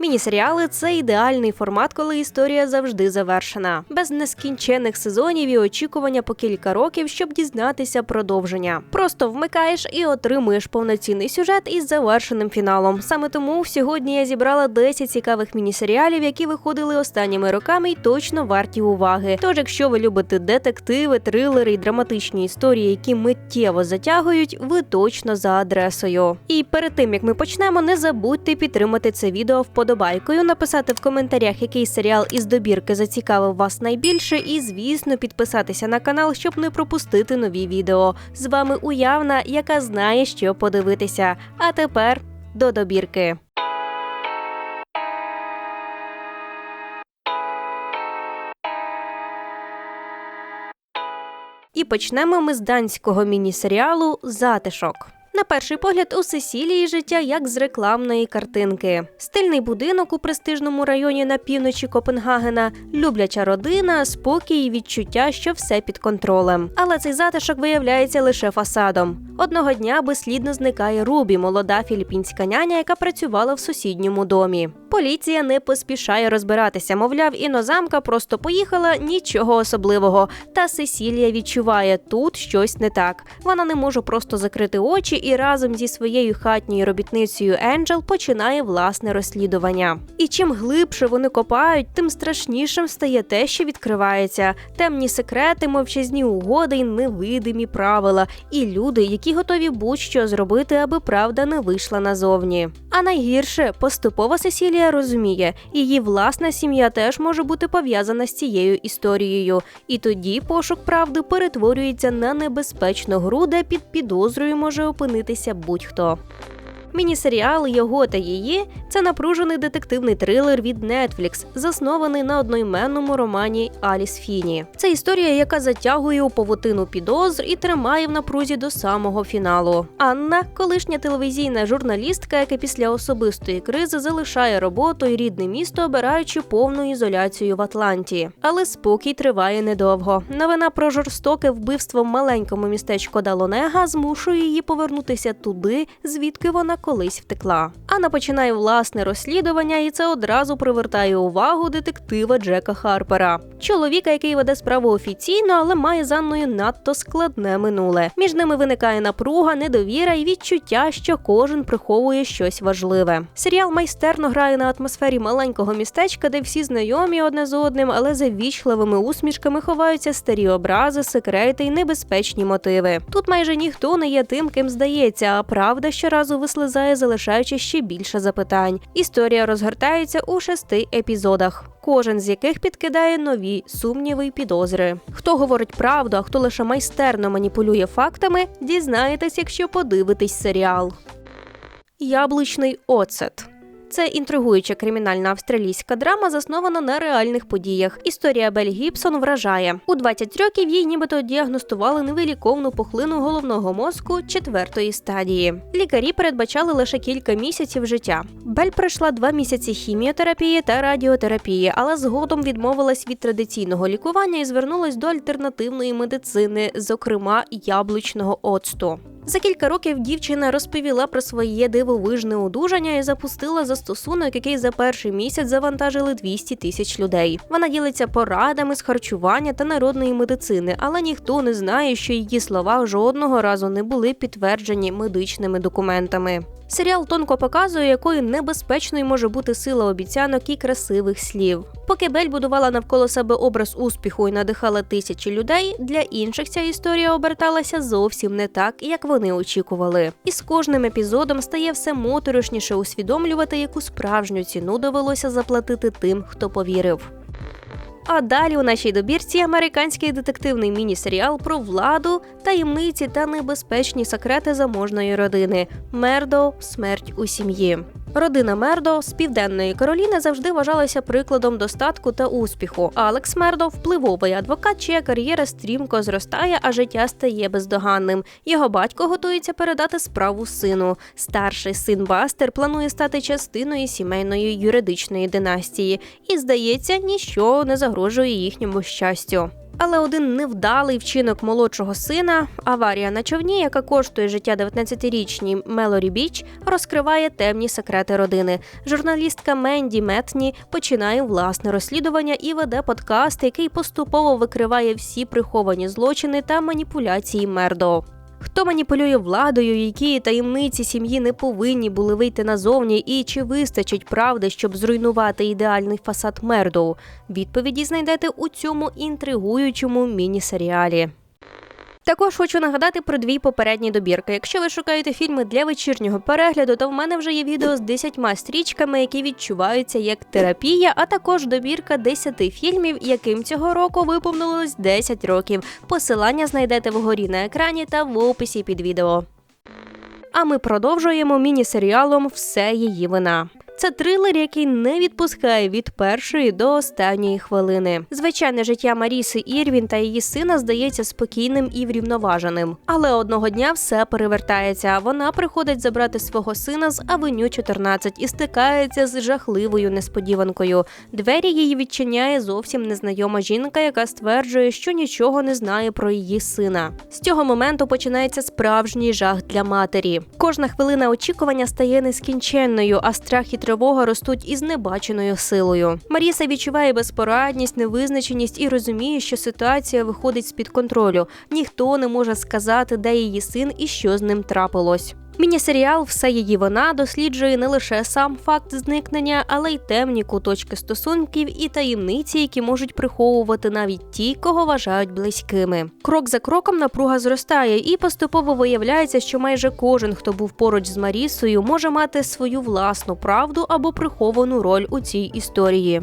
Міні-серіали це ідеальний формат, коли історія завжди завершена, без нескінченних сезонів і очікування по кілька років, щоб дізнатися продовження. Просто вмикаєш і отримуєш повноцінний сюжет із завершеним фіналом. Саме тому сьогодні я зібрала 10 цікавих міні-серіалів, які виходили останніми роками і точно варті уваги. Тож, якщо ви любите детективи, трилери і драматичні історії, які миттєво затягують, ви точно за адресою. І перед тим як ми почнемо, не забудьте підтримати це відео вподобайкою, написати в коментарях, який серіал із добірки зацікавив вас найбільше, і звісно, підписатися на канал, щоб не пропустити нові відео. З вами уявна, яка знає, що подивитися. А тепер до добірки. І почнемо ми з данського міні-серіалу Затишок. На перший погляд, у Сесілії життя як з рекламної картинки. Стильний будинок у престижному районі на півночі Копенгагена, любляча родина, спокій і відчуття, що все під контролем. Але цей затишок виявляється лише фасадом. Одного дня безслідно зникає Рубі, молода філіппінська няня, яка працювала в сусідньому домі. Поліція не поспішає розбиратися, мовляв, іноземка просто поїхала, нічого особливого. Та Сесілія відчуває тут щось не так. Вона не може просто закрити очі і разом зі своєю хатньою робітницею Енджел починає власне розслідування. І чим глибше вони копають, тим страшнішим стає те, що відкривається. Темні секрети, мовчазні угоди й невидимі правила, і люди, які готові будь-що зробити, аби правда не вийшла назовні. А найгірше поступова Сесілія розуміє, її власна сім'я теж може бути пов'язана з цією історією. І тоді пошук правди перетворюється на небезпечну гру, де під підозрою може опинитися будь-хто. Міні-серіал Його та її це напружений детективний трилер від Netflix, заснований на одноіменному романі Аліс Фіні. Це історія, яка затягує у павутину підозр і тримає в напрузі до самого фіналу. Анна, колишня телевізійна журналістка, яка після особистої кризи залишає роботу і рідне місто, обираючи повну ізоляцію в Атланті. Але спокій триває недовго. Новина про жорстоке вбивство в маленькому містечку Далонега змушує її повернутися туди, звідки вона колись втекла. Анна починає власне розслідування, і це одразу привертає увагу детектива Джека Харпера, чоловіка, який веде справу офіційно, але має з Анною надто складне минуле. Між ними виникає напруга, недовіра і відчуття, що кожен приховує щось важливе. Серіал майстерно грає на атмосфері маленького містечка, де всі знайомі одне з одним, але за вічливими усмішками ховаються старі образи, секрети й небезпечні мотиви. Тут майже ніхто не є тим, ким здається, а правда щоразу вислизає, залишаючи ще більше запитань. Історія розгортається у шести епізодах. Кожен з яких підкидає нові сумніви й підозри. Хто говорить правду, а хто лише майстерно маніпулює фактами, дізнаєтесь, якщо подивитесь серіал. Яблучний оцет. Це інтригуюча кримінальна австралійська драма, заснована на реальних подіях. Історія Бель Гібсон вражає у 20 років. Їй нібито діагностували невиліковну пухлину головного мозку четвертої стадії. Лікарі передбачали лише кілька місяців життя. Бель пройшла два місяці хіміотерапії та радіотерапії, але згодом відмовилась від традиційного лікування і звернулась до альтернативної медицини, зокрема яблучного оцту. За кілька років дівчина розповіла про своє дивовижне одужання і запустила застосунок, який за перший місяць завантажили 200 тисяч людей. Вона ділиться порадами з харчування та народної медицини, але ніхто не знає, що її слова жодного разу не були підтверджені медичними документами. Серіал тонко показує, якою небезпечною може бути сила обіцянок і красивих слів. Поки Бель будувала навколо себе образ успіху і надихала тисячі людей, для інших ця історія оберталася зовсім не так, як вони очікували. І з кожним епізодом стає все моторошніше усвідомлювати, яку справжню ціну довелося заплатити тим, хто повірив. А далі у нашій добірці американський детективний міні-серіал про владу, таємниці та небезпечні секрети заможної родини Мердо смерть у сім'ї. Родина Мердо з південної Кароліни завжди вважалася прикладом достатку та успіху. Алекс Мердо впливовий адвокат, чия кар'єра стрімко зростає, а життя стає бездоганним. Його батько готується передати справу сину. Старший син Бастер планує стати частиною сімейної юридичної династії, і здається, ніщо не загрожує їхньому щастю. Але один невдалий вчинок молодшого сина, аварія на човні, яка коштує життя 19-річній Мелорі Біч, розкриває темні секрети родини. Журналістка Менді Метні починає власне розслідування і веде подкаст, який поступово викриває всі приховані злочини та маніпуляції Мердо. Хто маніпулює владою, які таємниці сім'ї не повинні були вийти назовні, і чи вистачить правди, щоб зруйнувати ідеальний фасад Мердоу? Відповіді знайдете у цьому інтригуючому міні-серіалі. Також хочу нагадати про дві попередні добірки. Якщо ви шукаєте фільми для вечірнього перегляду, то в мене вже є відео з 10 стрічками, які відчуваються як терапія, а також добірка 10 фільмів, яким цього року виповнилось 10 років. Посилання знайдете вгорі на екрані та в описі під відео. А ми продовжуємо міні-серіалом Все її вина. Це трилер, який не відпускає від першої до останньої хвилини. Звичайне життя Маріси Ірвін та її сина здається спокійним і врівноваженим. Але одного дня все перевертається. Вона приходить забрати свого сина з авеню 14 і стикається з жахливою несподіванкою. Двері її відчиняє зовсім незнайома жінка, яка стверджує, що нічого не знає про її сина. З цього моменту починається справжній жах для матері. Кожна хвилина очікування стає нескінченною, а страх і тривога ростуть із небаченою силою. Маріса відчуває безпорадність, невизначеність і розуміє, що ситуація виходить з під контролю. Ніхто не може сказати, де її син і що з ним трапилось. Міні-серіал Все її вона досліджує не лише сам факт зникнення, але й темні куточки стосунків і таємниці, які можуть приховувати навіть ті, кого вважають близькими. Крок за кроком напруга зростає, і поступово виявляється, що майже кожен, хто був поруч з Марісою, може мати свою власну правду або приховану роль у цій історії.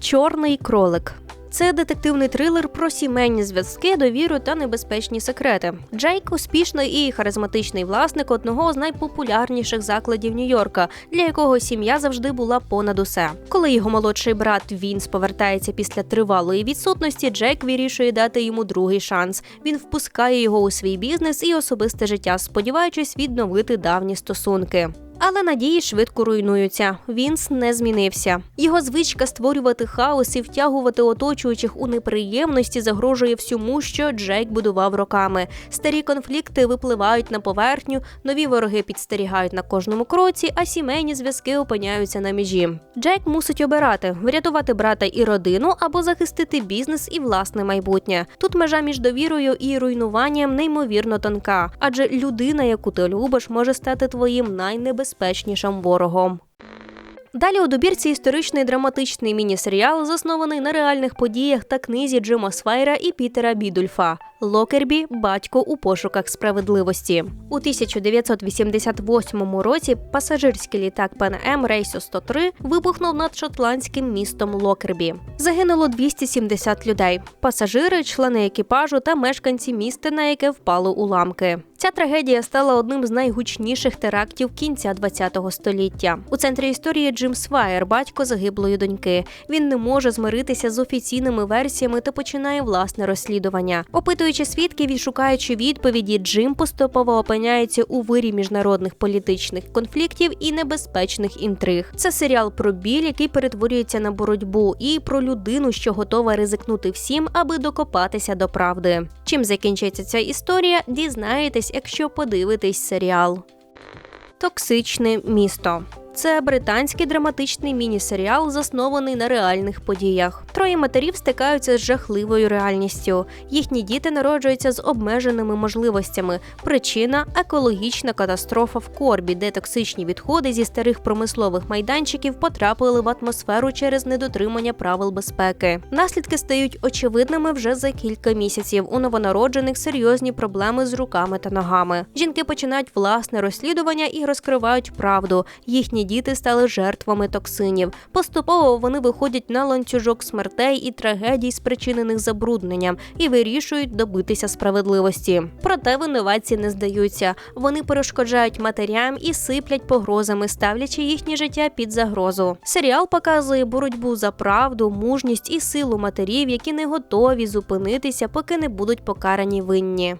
Чорний кролик. Це детективний трилер про сімейні зв'язки, довіру та небезпечні секрети. Джейк успішний і харизматичний власник одного з найпопулярніших закладів Нью-Йорка, для якого сім'я завжди була понад усе. Коли його молодший брат Вінс повертається після тривалої відсутності, Джейк вирішує дати йому другий шанс. Він впускає його у свій бізнес і особисте життя, сподіваючись відновити давні стосунки. Але надії швидко руйнуються. Вінс не змінився. Його звичка створювати хаос і втягувати оточуючих у неприємності загрожує всьому, що Джейк будував роками. Старі конфлікти випливають на поверхню, нові вороги підстерігають на кожному кроці, а сімейні зв'язки опиняються на межі. Джейк мусить обирати врятувати брата і родину або захистити бізнес і власне майбутнє. Тут межа між довірою і руйнуванням неймовірно тонка, адже людина, яку ти любиш, може стати твоїм найнебезпечнішим найнебезпечнішим ворогом. Далі у добірці історичний драматичний міні-серіал, заснований на реальних подіях та книзі Джима Свайра і Пітера Бідульфа Локербі Батько у пошуках справедливості. У 1988 році пасажирський літак Пен М рейсу 103 вибухнув над шотландським містом Локербі. Загинуло 270 людей: пасажири, члени екіпажу та мешканці міста, на яке впали уламки. Ця трагедія стала одним з найгучніших терактів кінця ХХ століття. У центрі історії Джим Свайер, батько загиблої доньки. Він не може змиритися з офіційними версіями та починає власне розслідування. Опитуючи свідків і шукаючи відповіді, Джим поступово опиняється у вирі міжнародних політичних конфліктів і небезпечних інтриг. Це серіал про біль, який перетворюється на боротьбу, і про людину, що готова ризикнути всім, аби докопатися до правди. Чим закінчиться ця історія, дізнаєтесь, якщо подивитесь серіал. Токсичне місто. Це британський драматичний міні-серіал, заснований на реальних подіях. Троє матерів стикаються з жахливою реальністю. Їхні діти народжуються з обмеженими можливостями. Причина екологічна катастрофа в корбі, де токсичні відходи зі старих промислових майданчиків потрапили в атмосферу через недотримання правил безпеки. Наслідки стають очевидними вже за кілька місяців. У новонароджених серйозні проблеми з руками та ногами. Жінки починають власне розслідування і розкривають правду. Їхні їхні діти стали жертвами токсинів. Поступово вони виходять на ланцюжок смертей і трагедій, спричинених забрудненням, і вирішують добитися справедливості. Проте винуватці не здаються. Вони перешкоджають матерям і сиплять погрозами, ставлячи їхнє життя під загрозу. Серіал показує боротьбу за правду, мужність і силу матерів, які не готові зупинитися, поки не будуть покарані винні.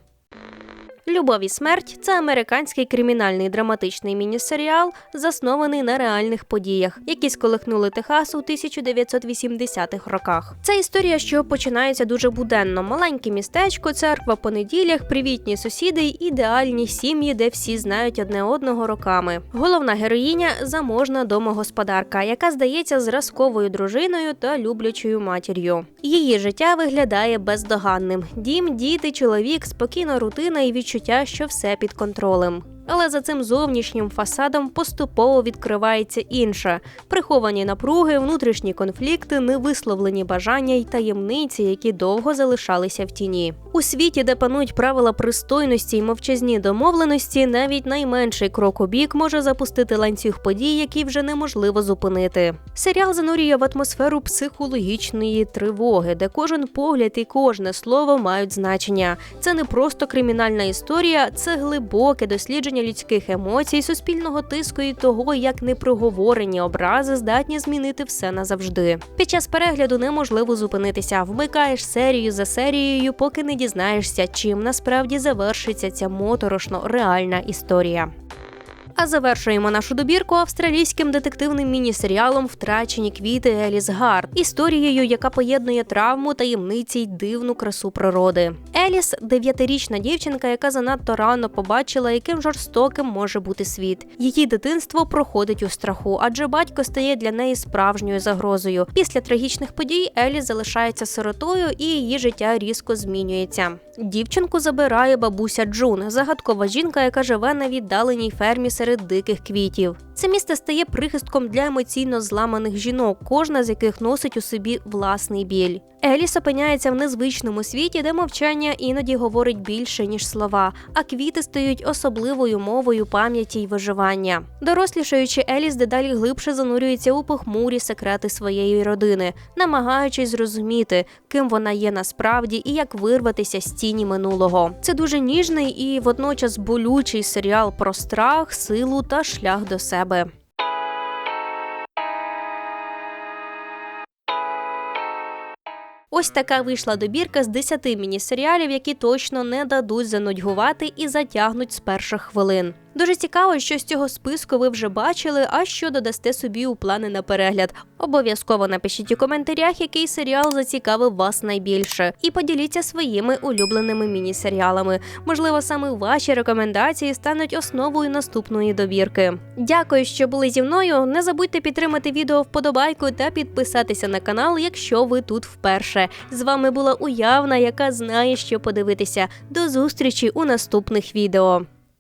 Любов і смерть це американський кримінальний драматичний міні-серіал, заснований на реальних подіях, які сколихнули Техас у 1980-х роках. Це історія, що починається дуже буденно: маленьке містечко, церква по неділях, привітні сусіди ідеальні сім'ї, де всі знають одне одного роками. Головна героїня заможна домогосподарка, яка здається зразковою дружиною та люблячою матір'ю. Її життя виглядає бездоганним: дім, діти, чоловік, спокійна рутина і відчуття, що все під контролем. Але за цим зовнішнім фасадом поступово відкривається інше: приховані напруги, внутрішні конфлікти, невисловлені бажання й таємниці, які довго залишалися в тіні. У світі, де панують правила пристойності й мовчазні домовленості, навіть найменший крок у бік може запустити ланцюг подій, які вже неможливо зупинити. Серіал занурює в атмосферу психологічної тривоги, де кожен погляд і кожне слово мають значення. Це не просто кримінальна історія, це глибоке дослідження людських емоцій, суспільного тиску і того, як непроговорені образи здатні змінити все назавжди. Під час перегляду неможливо зупинитися, вмикаєш серію за серією, поки не дізнаєшся, чим насправді завершиться ця моторошно реальна історія. А завершуємо нашу добірку австралійським детективним міні-серіалом Втрачені квіти Еліс Гард, історією, яка поєднує травму, таємниці й дивну красу природи. Еліс дев'ятирічна дівчинка, яка занадто рано побачила, яким жорстоким може бути світ. Її дитинство проходить у страху, адже батько стає для неї справжньою загрозою. Після трагічних подій Еліс залишається сиротою, і її життя різко змінюється. Дівчинку забирає бабуся Джун, загадкова жінка, яка живе на віддаленій фермі серед диких квітів. Це місце стає прихистком для емоційно зламаних жінок, кожна з яких носить у собі власний біль. Еліс опиняється в незвичному світі, де мовчання іноді говорить більше ніж слова, а квіти стають особливою мовою пам'яті й виживання. Дорослішаючи, Еліс дедалі глибше занурюється у похмурі секрети своєї родини, намагаючись зрозуміти, ким вона є насправді і як вирватися з тіні минулого. Це дуже ніжний і водночас болючий серіал про страх, силу та шлях до себе. Ось така вийшла добірка з 10 міні-серіалів, які точно не дадуть занудьгувати і затягнуть з перших хвилин. Дуже цікаво, що з цього списку ви вже бачили, а що додасте собі у плани на перегляд. Обов'язково напишіть у коментарях, який серіал зацікавив вас найбільше, і поділіться своїми улюбленими міні-серіалами. Можливо, саме ваші рекомендації стануть основою наступної добірки. Дякую, що були зі мною. Не забудьте підтримати відео вподобайкою та підписатися на канал, якщо ви тут вперше. З вами була уявна, яка знає, що подивитися. До зустрічі у наступних відео.